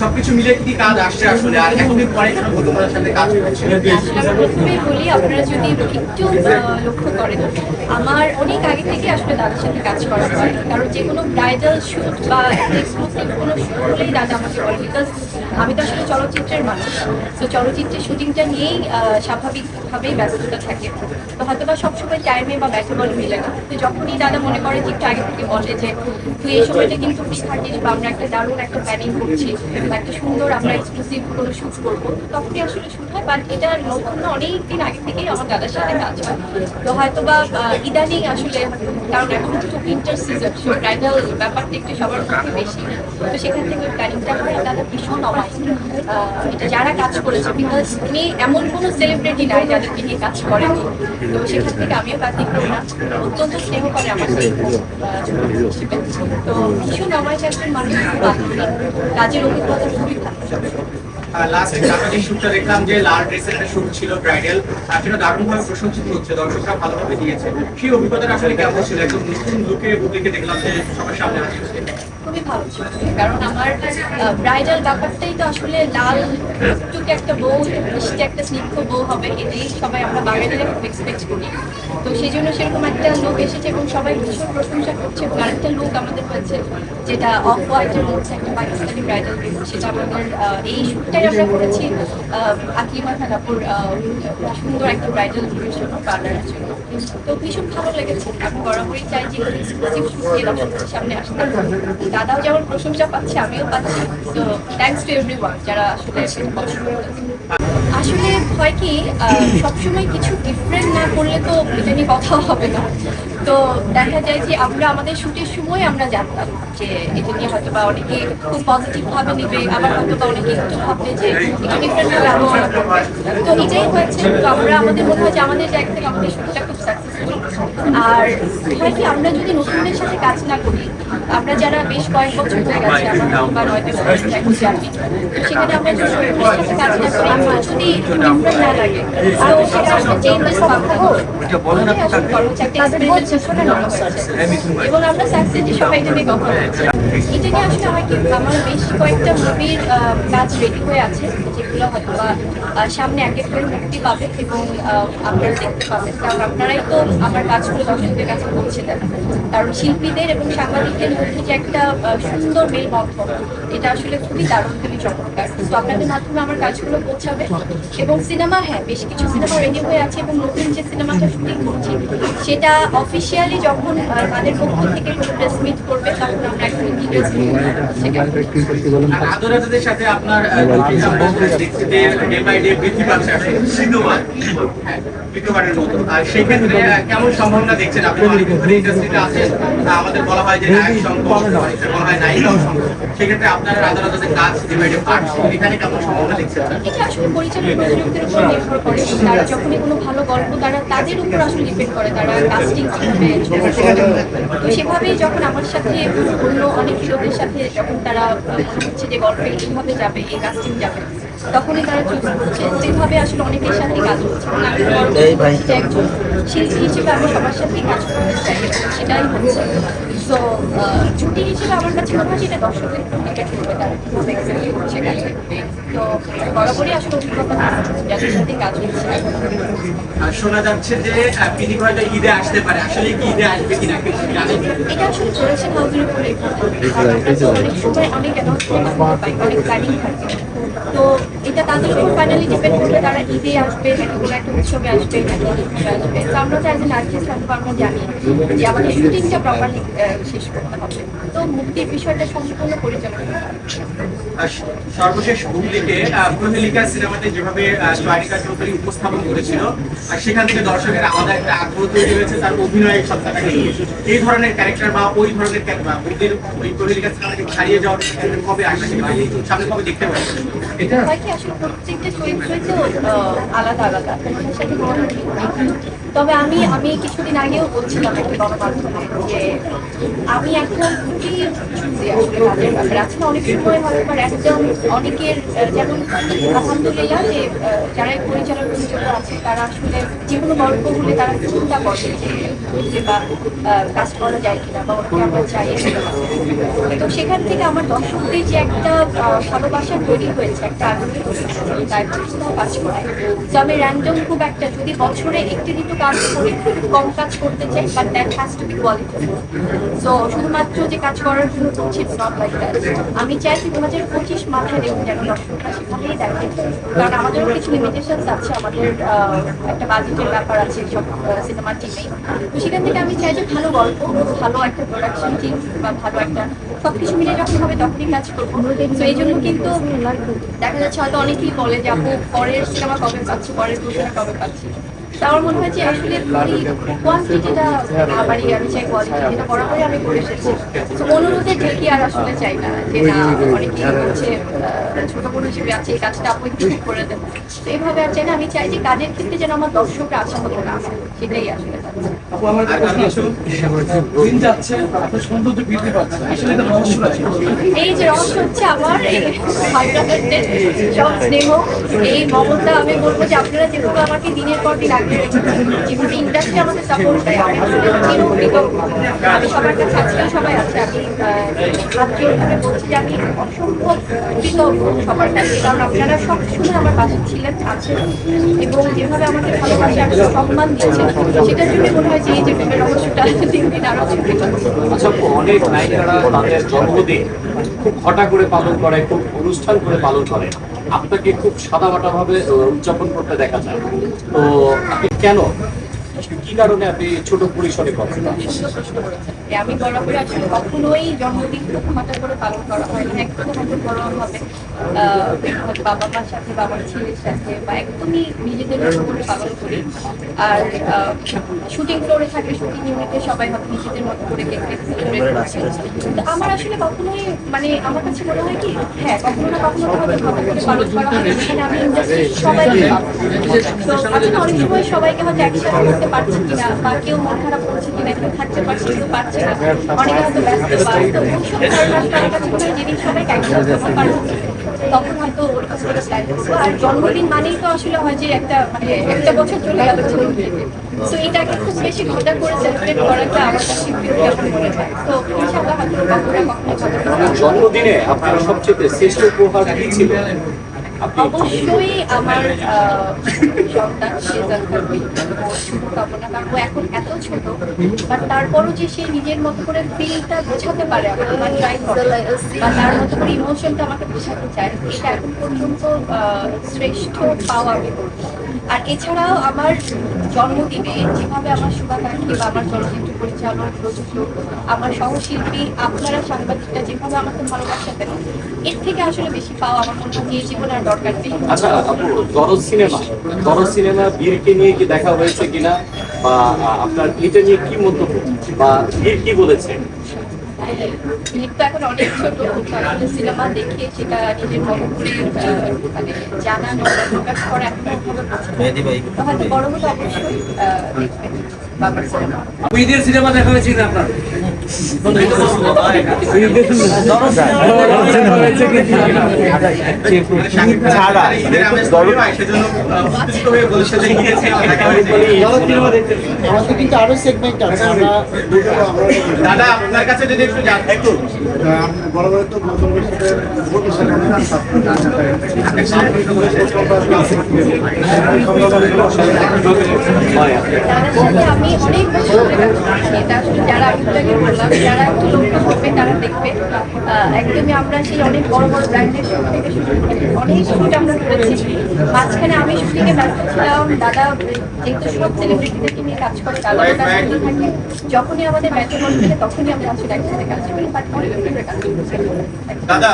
সবকিছু মিলে কি কাজ আসছে আসলে? আর এতদিন পরে কেন তোমাদের সাথে কাজ করছে আসলে প্রথমেই বলি, আপনারা যদি একটু লক্ষ্য করেন, আমার অনেক আগে থেকে আসলে দাদার সাথে কাজ করা হয়। কারণ যে কোনো ব্রাইডাল শুট বা এক্সক্লুসিভ কোনো শুট হলেই দাদা আমাকে বলে বিকজ আমি তো আসলে চলচ্চিত্রের মানুষ। তো চলচ্চিত্রের শুটিংটা নিয়েই স্বাভাবিকভাবেই ব্যস্ততা থাকে। তো হয়তো বা সবসময় টাইমে বা ব্যাটে বল মিলে না। তো যখনই দাদা মনে করে যে একটু আগে থেকে বলে যে, তুই এই সময়টা কিন্তু ফ্রি থাকিস বা আমরা একটা দারুণ একটা প্ল্যানিং করছি, বা একটা সুন্দর আমরা এক্সক্লুসিভ কোনো শুট করব, তখনই আসলে শুট হয়। বাট এটা নতুন অনেক দিন আগে থেকেই আমার দাদার সাথে কাজ হয়। তো হয়তো বা ইদানিং আসলে কারণ এখন তো উইন্টার সিজন ব্যাপারটা একটু সবার বেশি। তো সেখান থেকে প্ল্যানিংটা আর দাদা ভীষণ যারা কাজ করেছে বিকজ উনি এমন কোনো সেলিব্রিটি নাই যাদেরকে নিয়ে কাজ করেনি। তো সেখান থেকে আমিও ব্যতিক্রম না অত্যন্ত স্নেহ করে আমার। তো ভীষণ আমার একজন মানুষ কাজের অভিজ্ঞতা খুবই ভালো। লাস্ট শুটটা দেখলাম যে লাল ড্রেসের একটা শুট ছিল ব্রাইডাল প্রশংসিত হচ্ছে, দর্শকরা ভালোভাবে দিয়েছে। সেই অভিজ্ঞতাটা আসলে কেমন ছিল? একদম নতুন লুকে দেখলাম যে সবার সামনে আসছে। কারণ আমার ব্রাইডাল ব্যাপারটাই তো আসলে লাল টুকে একটা বউ, মিষ্টি একটা স্নিগ্ধ বউ হবে এটাই সবাই আমরা বাঙালিরা খুব এক্সপেক্ট করি। তো সেই জন্য সেরকম একটা লোক এসেছে এবং সবাই ভীষণ প্রশংসা করছে। আরেকটা লোক আমাদের হয়েছে যেটা অফ হোয়াইটের মধ্যে একটা পাকিস্তানি ব্রাইডাল সেটা আমাদের এই শ্যুটটাই আমরা করেছি আকলিমা খানাপুর সুন্দর একটা ব্রাইডাল পার্লারের জন্য। তো ভীষণ ভালো লেগেছে। আমি বরাবরই চাই যে এক্সক্লুসিভ শুট দর্শকদের সামনে আসতে দাদাও যেমন প্রশংসা পাচ্ছে, আমিও পাচ্ছি। তো থ্যাংকস টু এভরি যারা আসলে পছন্দ করেছে। আসলে হয় কি সবসময় কিছু ডিফারেন্ট না করলে তো এটা নিয়ে কথা হবে না। তো দেখা যায় যে আমরা, আমাদের শুটের সময় আমরা জানতাম যে এটা নিয়ে হয়তো বা অনেকে খুব পজিটিভ ভাবে নেবে, আবার হয়তো বা অনেকে একটু ভাববে যে একটু ডিফারেন্ট ভাবে আলোচনা করবে তো এটাই হয়েছে। তো আমরা, আমাদের মনে হয় যে আমাদের জায়গা থেকে আমাদের শুটটা আর হয় কি আমরা যদি নতুনদের সাথে কাজ না করি আমরা যারা বেশ কয়েক বছর হয়ে গেছে আমার বা নয় দশ বছর সেখানে আমরা যদি নতুনদের সাথে কাজ না করি আমরা যদি ডিফারেন্ট না লাগে তো সেটা আসলে চেঞ্জেস পাবো। হয়েছে। এবং আমরা সাকসেস যে সবাই এটা নিয়ে এটা নিয়ে আসলে আমার কি আমার বেশ কয়েকটা মুভির কাজ রেডি হয়ে আছে যেগুলো হয়তো বা সামনে এক এক করে মুক্তি পাবে এবং আহ, আপনারা দেখতে পাবেন। কারণ আপনারাই তো আমার কাজগুলো দর্শকদের কাছে পৌঁছে দেন কারণ শিল্পীদের এবং সাংবাদিকদের মধ্যে যে একটা সুন্দর মেলবন্ধন এটা আসলে খুবই দারুণ খুবই চমৎকার। তো আপনাদের মাধ্যমে আমার কাজগুলো পৌঁছাবে এবং সিনেমা হ্যাঁ বেশ কিছু সিনেমা রেডি হয়ে আছে এবং নতুন যে সিনেমাটা শুটিং করছি সেটা অফিসিয়ালি যখন তাদের পক্ষ থেকে কোনো প্রেস মিট করবে তখন আমরা একটা ডিটেলস হ্যাঁ আহ, কেমন সম্ভাবনা দেখছেন? আপনি ইন্ডাস্ট্রিতে আছেন। আমাদের বলা হয় যে নায়ক সংকট। বলা হয় নায়িকাও সংকট। সেক্ষেত্রে আপনার আদরাদের কাজ ডে বাই এখানে কেমন সম্ভাবনা দেখছেন? এটা আসলে পরিচালক প্রযোজকদের উপর নির্ভর করে। তারা যখনই কোনো ভালো গল্প তারা তাদের উপর আসলে ডিপেন্ড করে। তারা কাস্টিং। তো সেভাবেই যখন আমার সাথে অন্য অনেক লোকের সাথে যখন তারা হচ্ছে যে গল্পে এইভাবে যাবে এই কাস্টিং যাবে তখনই তারা চুজ করছে। যেভাবে আসলে অনেকের সাথে কাজ করছে এবং আমি বড় একজন শিল্পী হিসেবে আমি সবার সাথেই কাজ করতে চাই সেটাই হচ্ছে। তো ছুটি হিসেবে আমার কাছে মনে হয় এটা দর্শকের করবে তারা কীভাবে করছে কাজে তো বরাবরই আসলে অভিজ্ঞতা যাদের সাথে কাজ শোনা যাচ্ছে যে হয়তো ঈদে আসতে পারে। আসলে কি ঈদে আসবে কিনা এটা আসলে প্রোডাকশন হাউসের উপর। অনেক সময় অনেক অ্যানাউন্সমেন্ট অনেক প্ল্যানিং থাকে। তো এটা তাদের উপর ফাইনালি ডিপেন্ড করবে তারা ঈদে আসবে নাকি কোনো একটা উৎসবে আসবে নাকি আসবে। তো আমরা তো অ্যাজ এন আর্টিস্ট হয়তো আমরা জানি যে আমাদের শুটিংটা প্রপারলি শেষ করতে হবে। তো মুক্তির বিষয়টা সম্পূর্ণ পরিচালনা সর্বশেষ হুগলিকে প্রহেলিকা সিনেমাতে যেভাবে আহ, জয়নিকা চৌধুরী উপস্থাপন করেছিল আর সেখান থেকে দর্শকের আলাদা একটা আগ্রহ তৈরি হয়েছে তার অভিনয়ের সত্তাটাকে নিয়ে। এই ধরনের ক্যারেক্টার বা ওই ধরনের হুগলির ওই প্রহেলিকা সিনেমাকে ছাড়িয়ে যাওয়ার কবে আসবে সামনে কবে দেখতে পাবো? এটা আসলে প্রত্যেকটা তো আলাদা আলাদা। সাথে তবে আমি আমি কিছুদিন আগেও বলছিলাম একটা গণমাধ্যমে যে আমি এখন আসলে কাজের ব্যাপারে। আজকে অনেক সময় হয়তো বা একদম অনেকের যেমন আলহামদুলিল্লাহ যে যারা পরিচালক পরিচালক আছে, তারা আসলে যে কোনো গল্প হলে তারা চিন্তা করে যে বা কাজ করা যায় কিনা বা ওকে আমরা চাই। তো সেখান থেকে আমার দর্শকদের যে একটা ভালোবাসা তৈরি হয়েছে, একটা আগ্রহ কাজ করে তো আমি র্যান্ডম খুব একটা, যদি বছরে একটি দুটো কাজ করি কম কাজ করতে চাই but that has to be quality so শুধুমাত্র যে কাজ করার জন্য করছি আমি চাই কি দু হাজার পঁচিশ মাথায় দেখুন যেন দর্শকরা সেখানেই দেখে। কারণ আমাদেরও কিছু লিমিটেশনস আছে, আমাদের একটা বাজেটের ব্যাপার আছে সব সিনেমার টিমেই তো সেখান থেকে আমি চাই যে ভালো গল্প, ভালো একটা প্রোডাকশন টিম বা ভালো একটা সবকিছু মিলে যখন হবে তখনই কাজ করব? তো এই জন্য কিন্তু দেখা যাচ্ছে হয়তো অনেকেই বলে যে, আপু, পরের সিনেমা কবে পাচ্ছি? পরের ঘোষণা কবে পাচ্ছি? আমার মনে আসলে আমি চাই যেটা আমি করে এসেছি। তো অনুরোধের ঢেকে আর আসলে চাই না ছোট হিসেবে আছে, এই কাজটা করে তো এইভাবে আর আমি চাই যে, কাজের ক্ষেত্রে যেন আমার দর্শকরা আশা না। সেটাই আসলে। আপু, আমার একটা প্রশ্ন আছে। দিন যাচ্ছে, আপনার সৌন্দর্য বৃদ্ধি পাচ্ছে। আসলে এটা রহস্য আছে এই যে রহস্য হচ্ছে আমার, এই স্নেহ, এই মমতা, আমি বলব যে আপনারা যেভাবে আমাকে দিনের পর দিন রেখেছেন যেভাবে ইন্ডাস্ট্রি আমাকে সাপোর্ট দেয় আমি আমি সবার কাছে আজকেও সবাই আছে, আমি ভাবে বলছি যে আমি কৃতজ্ঞ সবার কাছে, কারণ আপনারা সব সময় আমার পাশে ছিলেন, আছেন, এবং যেভাবে আমাকে ভালোবাসে আমি সম্মান দিয়েছেন, সেটার জন্য আচ্ছা অনেক নায়িকারা তাদের জন্মদিন খুব ঘটা করে পালন করে, খুব অনুষ্ঠান করে পালন করে। আপনাকে খুব সাদামাটা ভাবে উদযাপন করতে দেখা যায়। তো আপনি কেন কি কারণে আপনি ছোট পরিসরে করেন। আমি বরাবর আসলে কখনোই জন্মদিন খুব করে পালন করা হয়নি। একদম হয়তো বড় হবে বাবা মার সাথে বাবার ছেলের সাথে বা একদমই নিজেদের মতো করে পালন করি। আর শুটিং ফ্লোরে থাকে শুটিং ইউনিটে সবাই হয়তো নিজেদের মতো করে কেক করছে আমার আসলে কখনোই মানে আমার কাছে মনে হয় কি হ্যাঁ কখনো না কখনো তো হয়তো ভালো করে পালন করা হয়। আমি তো আমি অনেক সময় সবাইকে হয়তো একসাথে করতে কিনা বা কেউ মন খারাপ করছে কিনা, কেউ পারছে কেউ পারছে না, অনেকে হয়তো ব্যস্ত বা কাছে একসাথে করতে পারব তখন হয়তো প্ল্যান করব আর জন্মদিন মানেই তো আসলে হয় যে একটা মানে একটা বছর চলে গেল জীবন এটাকে খুব বেশি ঘটা করে সেলিব্রেট করাটা আমার কাছে হয়। তো ইনশাআল্লাহ হয়তো জন্মদিনে আপনার সবচেয়ে শ্রেষ্ঠ উপহার কি ছিল? অবশ্যই আমার সন্তান সেজান করবে। শুভকামনা কারণ এখন এত ছোট বাট তারপরও যে সে নিজের মতো করে ফিলটা বোঝাতে পারে বা তার মতো করে ইমোশনটা আমাকে বোঝাতে চায়, এটা এখন পর্যন্ত শ্রেষ্ঠ পাওয়া আমি আর এছাড়াও আমার জন্মদিনে যেভাবে আমার শুভাকাঙ্ক্ষী বা আমার চলচ্চিত্র পরিচালক, প্রযোজক, আমার সহশিল্পী, আপনারা সাংবাদিকরা যেভাবে আমাকে ভালোবাসা দেন, এর থেকে আসলে বেশি পাওয়া আমার মনে হয় জীবনে আর দরকার নেই আচ্ছা আপু দরজ সিনেমা। দরজ সিনেমা বীরকে নিয়ে কি দেখা হয়েছে কিনা? বা আপনার এটা নিয়ে কি মন্তব্য? বা বীর কি বলেছে? তো এখন অনেক ছোট সিনেমা দেখে সেটা নিজের মতো করে মানে জানানো প্রকাশ করা এখন ওভাবে পছন্দ না। তো হয়তো বড় হলে অবশ্যই বাবার সিনেমা। সিনেমা দেখা হয়েছে কিনা আপনার? আমাদের কিন্তু আরও সেগমেন্ট আছে আমরা দাদা, আপনার কাছে যদি একটু একটু। বড় বড় তো আমি অনেক বছর যারা বললাম যারা একটু লক্ষ্য করবে তারা দেখবে। একদমই আমরা সেই অনেক বড় বড় ব্র্যান্ডের শুট থেকে শুরু করে অনেক শুট আমরা করেছি। মাঝখানে আমি শুটিংয়ে ব্যস্ত ছিলাম। দাদা যেহেতু সব সেলিব্রিটিদেরকে নিয়ে কাজ করে দাদা কাজ করতে থাকে। যখনই আমাদের ব্যস্ত থাকে তখনই আমরা আসলে একসাথে কাজ করি বাট অনেক কাজ করছি। দাদা।